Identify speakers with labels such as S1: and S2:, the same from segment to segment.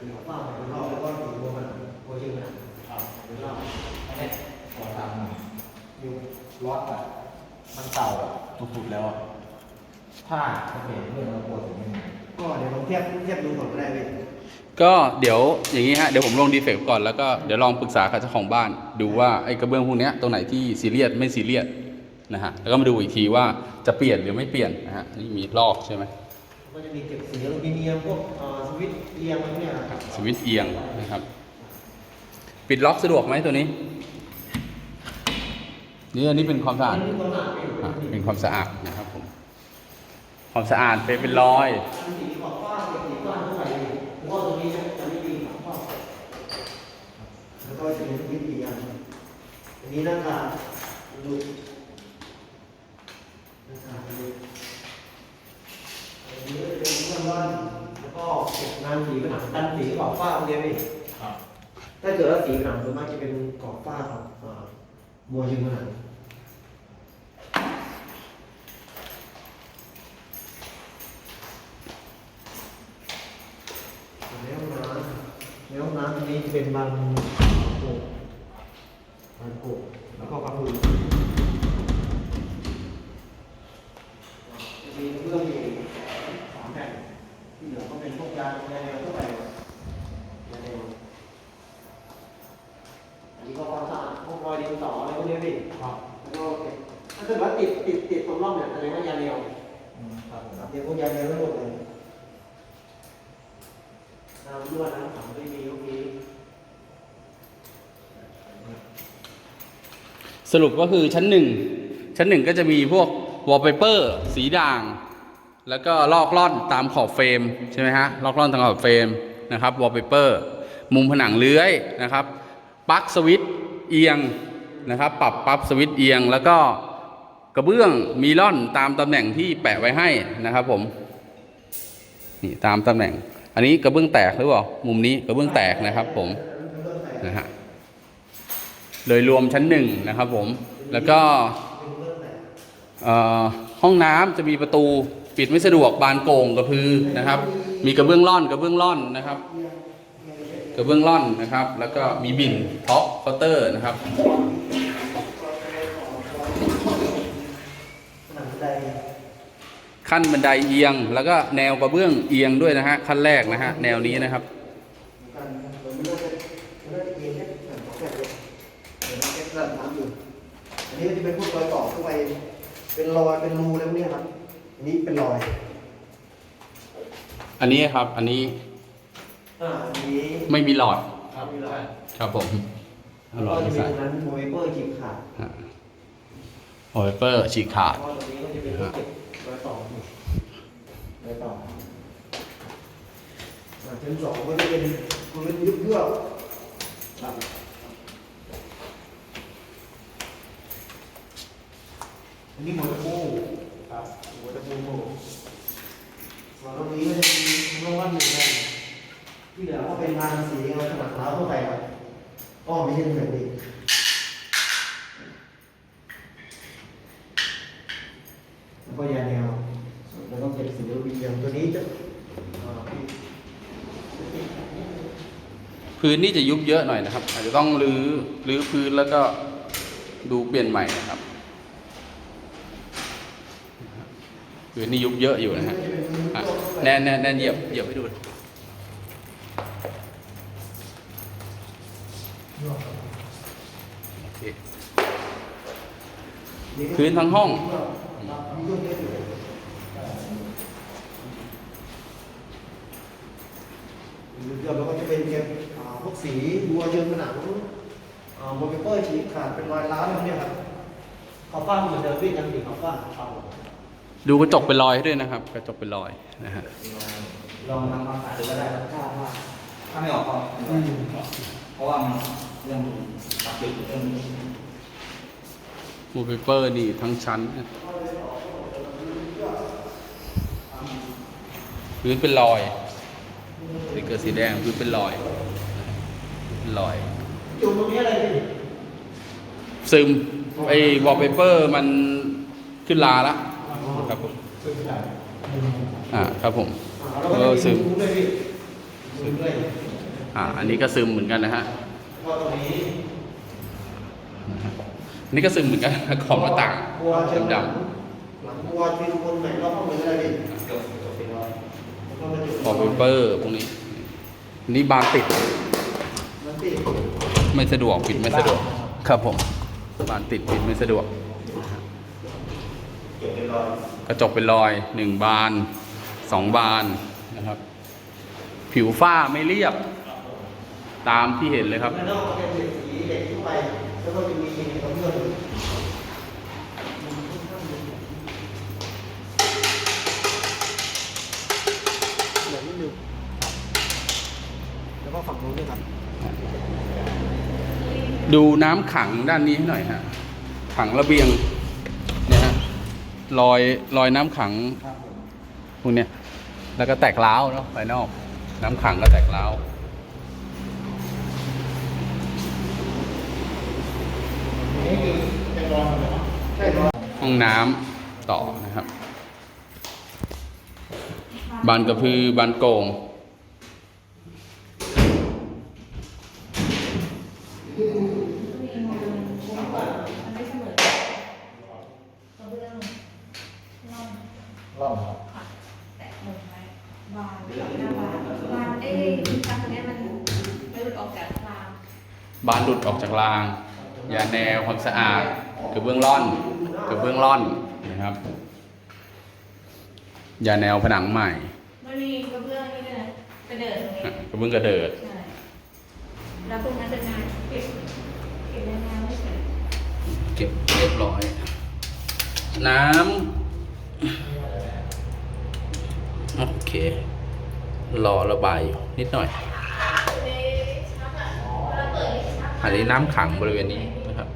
S1: สีขาวฟ้าเป็นรอบแล้วก็สีบัวมันโคชิงมัน
S2: ครับ
S1: เป็นรอบ
S2: อันนี้ขอตามอย
S1: อยู่
S2: รถอะมันเก่าอะสุดๆแล้วอะถ้าโอเคเรื่องเราปวดถึงยังไง
S1: ก็เดี๋ยวลองเทียบเทียบดูก่อนก็ได้พี่
S3: ก็เดี๋ยวอย่างนี้ฮะเดี๋ยวผมลงดีเฟกต์ก่อนแล้วก็เดี๋ยวลองปรึกษากับเจ้าของบ้าน ดูว่าไอ้กระเบื้องพวกเนี้ยตรงไหนที่ซีเรียสไม่ซีเรียสนะฮะแล้วก็มาดูอีกทีว่าจะเปลี่ยนหรือไม่เปลี่ยนนะฮะนี่มีลอกใช่ไหม
S1: ก็จะมีเก็บสีอลูมิเนียมพวกเอ่อสวิตช์เอียงอะไรพวกเนี้ยครับ
S3: สวิตช์เอียงนะครับ ปิดล็อกสะดวกไหมตัวนี้ นี่อันนี้เป็นความสะอาด
S1: นนี้ตัวหนาไม่อยู่
S3: อะเป็นความสะอาดนะครับผม ความสะอาดเป็นเป็นรอย
S1: อันสีขอบฟ้าเก็บสีฟ้าเท่าไหร่พี่เพราะว่าตรงนี้เนี่ยจะไม่มีขอบฟ้าแล้วก็จะเป็นสวิตช์เอียงอันนี้หน้าตาดู รื่องร่อนแล้วก็เก็บงานสีผนังกันสีขอบฟ้าพวกเนี้ยพี่
S2: ครับ
S1: ถ้าเกิดว่าสีผนังส่วนมากจะเป็นกรอบฝ้าครับอ่าบัวยิงผนังแล้วน้ำแล้วน้ำอันนี้จะเป็นบาง ก็เป็นพวกยางยางแนวทั่วไปยางแนวอันนี้ก็ความสะอาดพวกรอยดินต่ออะไรพวกนี้พี่
S2: ครับ
S1: แล้วก็เก็บถ้าเกิดว่าติดติดติดตรงร่องเนี่ยแสดงว่ายาเดียว
S2: อืมครับผม
S1: เดี๋ยวพวกยาเดียวทั้งหมดเลยน้ำรั่วน้ำขังไม่มีพวกนี้
S3: สรุปก็คือชั้นหนึ่งชั้นหนึ่งก็จะมีพวกวอลเปเปอร์ สีด่าง แล้วก็ลอกล่อนตามขอบเฟรมใช่ไหมฮะลอกล่อนตามขอบเฟรมนะครับวอลเปเปอร์มุมผนังเลื้อยนะครับปลั๊กสวิตเอียงนะครับปรับปลั๊กสวิตเอียง แล้วก็กระเบื้องมีล่อนตามตำแหน่งที่แปะไว้ให้นะครับผมนี่ตามตำแหน่ง อันนี้กระเบื้องแตกหรือเปล่ามุมนี้กระเบื้องแตกนะครับผมนะฮะโดยรวมชั้นหนึ่งนะครับผมแล้วก็ห้องน้ำจะมีประตู ปิดไม่สะดวกบานโก่งกระพือนะครับ มีกระเบื้องร่อนกระเบื้องร่อนนะครับ กระเบื้องร่อนนะครับ แล้วก็มีบินท็อปเคาน์เตอร์นะครับขั้นบันไดเอียง แล้วก็แนวกระเบื้องเอียงด้วยนะฮะขั้นแรกนะฮะแนวนี้นะครับ
S1: อันนี้จะเป็นพวกรอยต่อเข้าไปเป็นรอยเป็นรูแล้วเนี้ยครับ อันนี้เป็นรอย
S3: อันนี้ครับ อันนี้
S1: อ่าอันนี้
S3: ไม่มีหลอด
S2: ครับใช่
S3: ครับผมเอาหลอด
S1: ก็จะ
S3: มา
S1: มี
S3: ใส่
S1: ตรงนั้นโมเวเปอร์ฉีกขาด
S3: โอเวเปอร์ฉีกขาด
S1: เพราะตรงนี้ก็จะเป็นพวกเก็บรอยต่ออยู่รอยต่ออ่าชั้นสองก็จะเป็นมันเป็นยุบเยือกครับอันนี้หมวดตะปูครับ หมวดตะปูส่วนตรงนี้ก็จะมีโรงวันหนึ่งแผ่นที่เหลือก็เป็นงานสีงานขนาดเท้าทั่วไปครับก็ไม่ใช่แบบนี้แล้วก็ยาแนวแล้วก็เก็บสีรูบีเยียมตัวนี้จะ
S3: พื้นนี่จะยุบเยอะหน่อยนะครับ อาจจะต้องรื้อรื้อพื้นแล้วก็ดูเปลี่ยนใหม่นะครับ พื้นนี่ยุบเยอะอยู่นะฮะอะแน่นแน่นแน่นเหยียบเหยียบให้ดูโอเคพื้นทั้งห้อง
S1: เดี๋ยวเราก็จะเป็นเก็บอ่าพวกสีบัวเยินผนังอ่าโมเปเปอร์ฉีกขาดเป็นรอยร้าวอะไรพวกเนี่ยครับขอบฟ้าเหมือนเดิมพี่ยังสีขอบฟ้าครับ
S3: ดูกระจกเป็นรอยให้ด้วยนะครับ กระจกเป็นรอยนะฮะ
S1: ลองนำมาขายก็ได้ราคาว่า
S2: ถ้าไม่ออกก็
S1: อืม
S2: เพราะว่ามันเรื่องตัดติดเรื่อง
S3: มูเปเปอร์นี่ทั้งชั้นนะพื้นเป็นรอยสติกเกอร์สีแดงพื้นเป็นรอยเป็นรอย
S1: อยู่ตรงนี้อะไรพี่
S3: ซึมไอ้วอลเปเปอร์มันขึ้นลาละ ครับผมอ่าครับผม
S1: อ่าแล้วก็จะมีมุ้งด้วยพี่มุ้งด้วย
S3: อ่าอันนี้ก็ซึมเหมือนกันนะฮะ
S1: ก็ตรงนี้
S3: อันนี่ก็ซึมเหมือนกันขอบหน้าต่าง
S1: กลัวจะ
S3: ด
S1: หลังหลังกลัวที่ทุกคนไหนรอบห้องเลยก็ได้ดิจบจบไปแล้วแล้วก็มาจุดำ
S3: พอเปเปอร์พวกนี้อันนี่บานติด
S1: มันติด
S3: ไม่สะดวกปิดไม่สะดวก ครับผม บานติดปิดไม่สะดวก
S1: เก็บเป็นรอย
S3: กระจกเป็นรอยหนึ่งบานสองบานนะครับ ผิวฝ้าไม่เรียบ ตามที่เห็นเลยครับ
S1: ข้างนอกเป็นเหล็กสีเหล็กทั่วไปแล้วก็จะมีกระเบื้องเหลือนิดนึงแล้วก็ฝั่งนู้นด้วยครับ
S3: ดูน้ำขังด้านนี้ให้หน่อยฮะ ขังระเบียงเนี่ยฮะ รอยรอยน้ำขัง
S1: ครับผม
S3: พวกเนี้ยแล้วก็แตกร้าวเนาะภายนอก น้ำขังก็แตกร้าว
S1: นี่คือเป็นรอยหมดเลยครับใช่รอย
S3: ห้องน้ำต่อนะครับ บานกระพือบานโกง
S4: มันไม่เสมอกระเบื้องร่อง
S2: ร่องครับ
S4: ค่ะแตะลงไปบานหน้าบานบานเอ้ยชั้นตรงเนี้ยมันไม่หลุดออกจากราง
S3: บานหลุดออกจากราง ยาแนวความสะอาดกระเบื้องร่อนกระเบื้องร่อนนะครับ ยาแนวผนังใหม่
S4: มันมีกระเบื้องนี่ด้วยนะกระเดิดตรงนี้
S3: กระเบื้องกระเดิด
S4: ใช่แล้วตรงนั้นเป็นงานเก็บเก็บในงานไม่เสร็จ
S3: เก็บเรียบร้อย น้ำโอเค รอระบายอยู่นิดหน่อย
S4: ในชักอะเวลาเปิดในชัก
S3: อันนี้น้ำขังบริเวณนี้นะครับ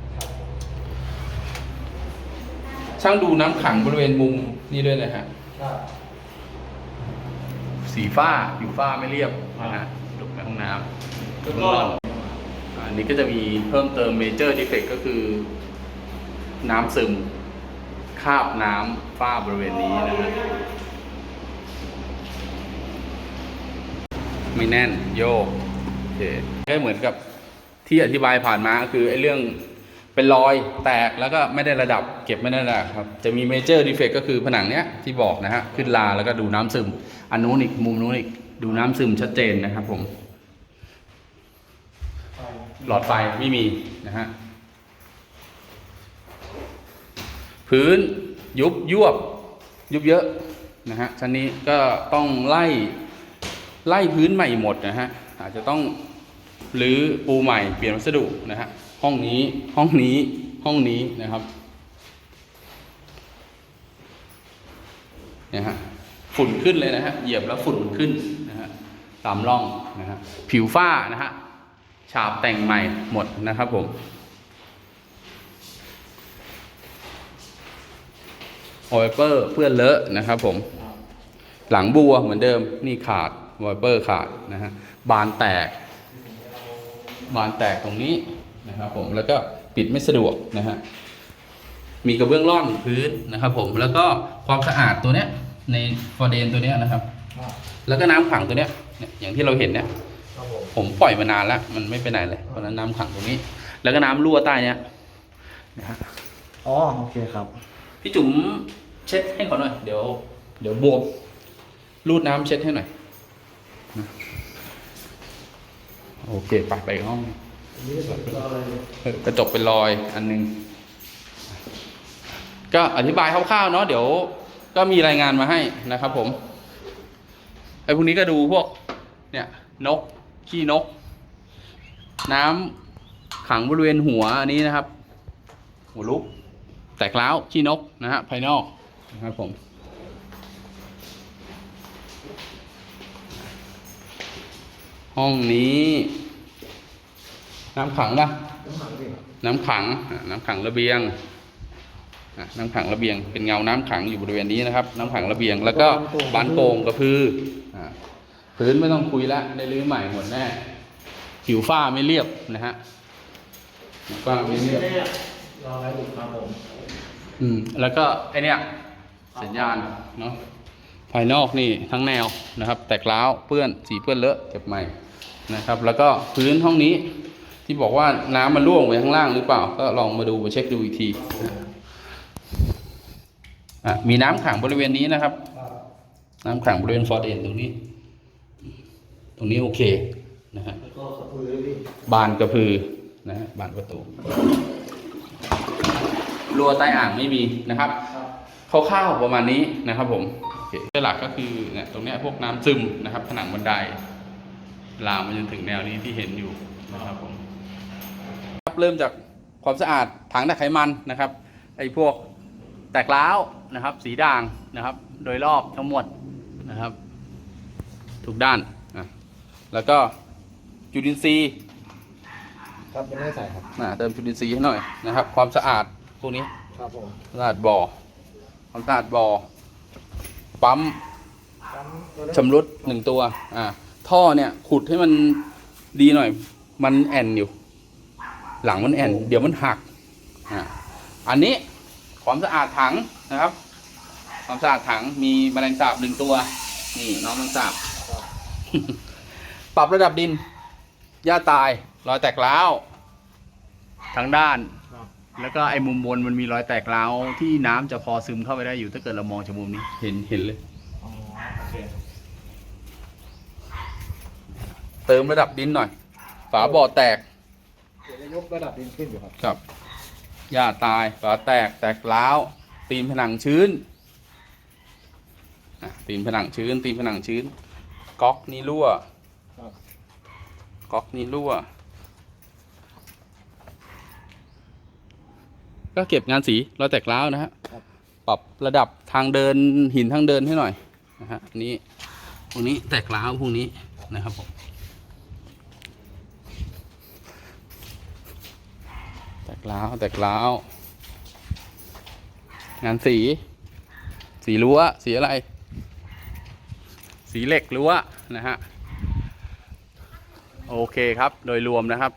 S3: ช่างดูน้ำขังบริเวณมุมนี่ด้วยนะฮะ
S1: ครับ
S3: สีฟ้าผิวฟ้าไม่เรียบนะฮะดูในห้องน้ำ
S1: ล้วก็
S3: อันนี้ก็จะมีเพิ่มเติมเมเจอร์ดีเฟกก็คือ น้ำซึมคาบน้ำฝ้าบริเวณนี้นะฮะไม่แน่นโยกโอเคก็เหมือนกับ ที่อธิบายผ่านมาคือไอ้เรื่องเป็นรอยแตกแล้วก็ไม่ได้ระดับเก็บไม่ได้ระดับครับ จะมีเมเจอร์ดีเฟกก็คือผนังเนี้ยที่บอกนะฮะขึ้นลาแล้วก็ดูน้ำซึม อันนู้นอีกมุมนู้นอีกดูน้ำซึมชัดเจนนะครับผมหลอดไฟไม่มีนะฮะพื้นยุบยวบยุบเยอะนะฮะชั้นนี้ก็ต้องไล่ไล่พื้นใหม่หมดนะฮะอาจจะต้อง หรือปูใหม่เปลี่ยนวัสดุนะฮะห้องนี้ห้องนี้ห้องนี้นะครับเนี่ยฮะฝุ่นขึ้นเลยนะฮะเหยียบแล้วฝุ่นขึ้นนะฮะตามร่องนะฮะผิวฝ้านะฮะฉาบแต่งใหม่หมดนะครับผมวอลเปอร์เปื้อนเลอะนะครับผม หลังบัวเหมือนเดิมนี่ขาดวอลเปอร์ขาดนะฮะบานแตก บานแตกตรงนี้นะครับผมแล้วก็ปิดไม่สะดวกนะฮะมีกระเบื้องร่อนพื้นนะครับ ผมแล้วก็ความสะอาดตัวเนี้ยในฟอร์เดนตัวเนี้ยนะครับ
S1: ครับ
S3: แล้วก็น้ำขังตัวเนี้ยเนี่ยอย่างที่เราเห็นเนี่ย
S1: ครับผม
S3: ผมปล่อยมานานแล้ว มันไม่ไปไหนเลยเพราะฉะนั้นน้ำขังตรงนี้ แล้วก็น้ำรั่วใต้เนี้ยนะฮะ
S2: อ๋อโอเคครับ
S3: พี่จุ๋มเช็ดให้เขาหน่อย เดี๋ยว เดี๋ยวบวมรูดน้ำเช็ดให้หน่อยนะ โอเคไปไปห้องกระจกเป็นรอยอันหนึง ก็อธิบายคร่าวๆเนาะเดี๋ยวก็มีรายงานมาให้นะครับผมไอ้พวกนี้ก็ดูพวก เนี่ยนกขี้นก น้ำขังบริเวณหัวอันนี้นะครับ หัวลุก แตกร้าวขี้นกนะฮะภายนอกนะครับผม ห้องนี้ น้ำขังปะ
S1: น้ำหนักดิ
S3: น้ำขังอะน้ำขังระเบียงอะน้ำขังระเบียง เป็นเงาน้ำขังอยู่บริเวณนี้นะครับ น้ำขังระเบียง แล้วก็บานโป่งกระพืออะพื้นไม่ต้องคุยละได้รื้อใหม่หมดแน่ผิวฝ้าไม่เรียบนะฮะผิวฝ้าไม่เรียบ
S1: แน่รอยอยู่ครับผม
S3: อืม แล้วก็ไอเนี้ยสัญญาณเนาะภายนอกนี่ทั้งแนวนะครับ แตกร้าวเปื้อนสีเปื้อนเลอะเก็บใหม่ นะครับ แล้วก็พื้นห้องนี้ที่บอกว่าน้ำมันร่วงไปข้างล่างหรือเปล่า ก็ลองมาดูมาเช็คดูอีกทีมีน้ำขังบริเวณนี้นะครับ น้ำขังบริเวณฟอร์เดนตรงนี้ ตรงนี้โอเคนะฮะ
S1: แล้วก็กระพือด้วยพี่
S3: บานกระพือนะฮะบานประตูรั้วใต้อ่างไม่มีนะครับ
S1: คร่า
S3: วๆประมาณนี้นะครับผมโอเคหลักก็คือเนี่ยตรงเนี้ยพวกน้ำซึมนะครับ ผนังบันได ลามมาจนถึงแนวนี้ที่เห็นอยู่นะครับผมครับเริ่มจากความสะอาดถังดักไขมันนะครับไอ้พวกแตกร้าวนะครับ สีด่างนะครับ โดยรอบทั้งหมดนะครับ ทุกด้านอะแล้วก็จุลินทรีย์
S2: ครับไม่ได้ใส่ครับ
S3: นะเติมจุลินทรีย์ให้หน่อยนะครับ ความสะอาดพวกนี้
S2: ครับผม
S3: สะอาดบ่อความสะอาดบ่อปั๊ม
S2: ปั๊มตัวนั้น
S3: ชำรุดหนึ่งตัวอ่า ท่อเนี่ยขุดให้มันดีหน่อย มันแอนอยู่ หลังมันแอน เดี๋ยวมันหักอ่าอันนี้ความสะอาดถังนะครับ ความสะอาดถังมีแมลงสาบหนึ่งตัว นี่น้องแมลงสาบ ปรับระดับดินหญ้าตายรอยแตกร้าวทั้งด้าน แล้วก็ไอ้มุมบนมันมีรอยแตกร้าวที่น้ำจะพอซึมเข้าไปได้อยู่ถ้าเกิดเรามองจากมุมนี้เห็นเห็นเลย
S2: อ๋อโอเค
S3: เติมระดับดินหน่อย ฝาบ่อแตก
S2: เดี๋ยวจะยกระดับดินขึ้นอยู่ครับ
S3: ครับหญ้าตายฝาแตกแตกร้าวตีนผนังชื้นอะตีนผนังชื้น ตีนผนังชื้น ก๊อกนี่รั่ว
S2: ครับ
S3: ก๊อกนี่รั่ว ก็เก็บงานสีรอยแตกร้าวนะฮะ
S2: ครับ
S3: ปรับระดับทางเดินหินทางเดินให้หน่อยนะฮะอันนี้พวกนี้แตกร้าวพวกนี้นะครับผม แต กล้าวแตกล้าว งานสี สีรั้วสีอะไร สีเหล็กรั้วนะฮะ โอเคครับ โดยรวมนะครับ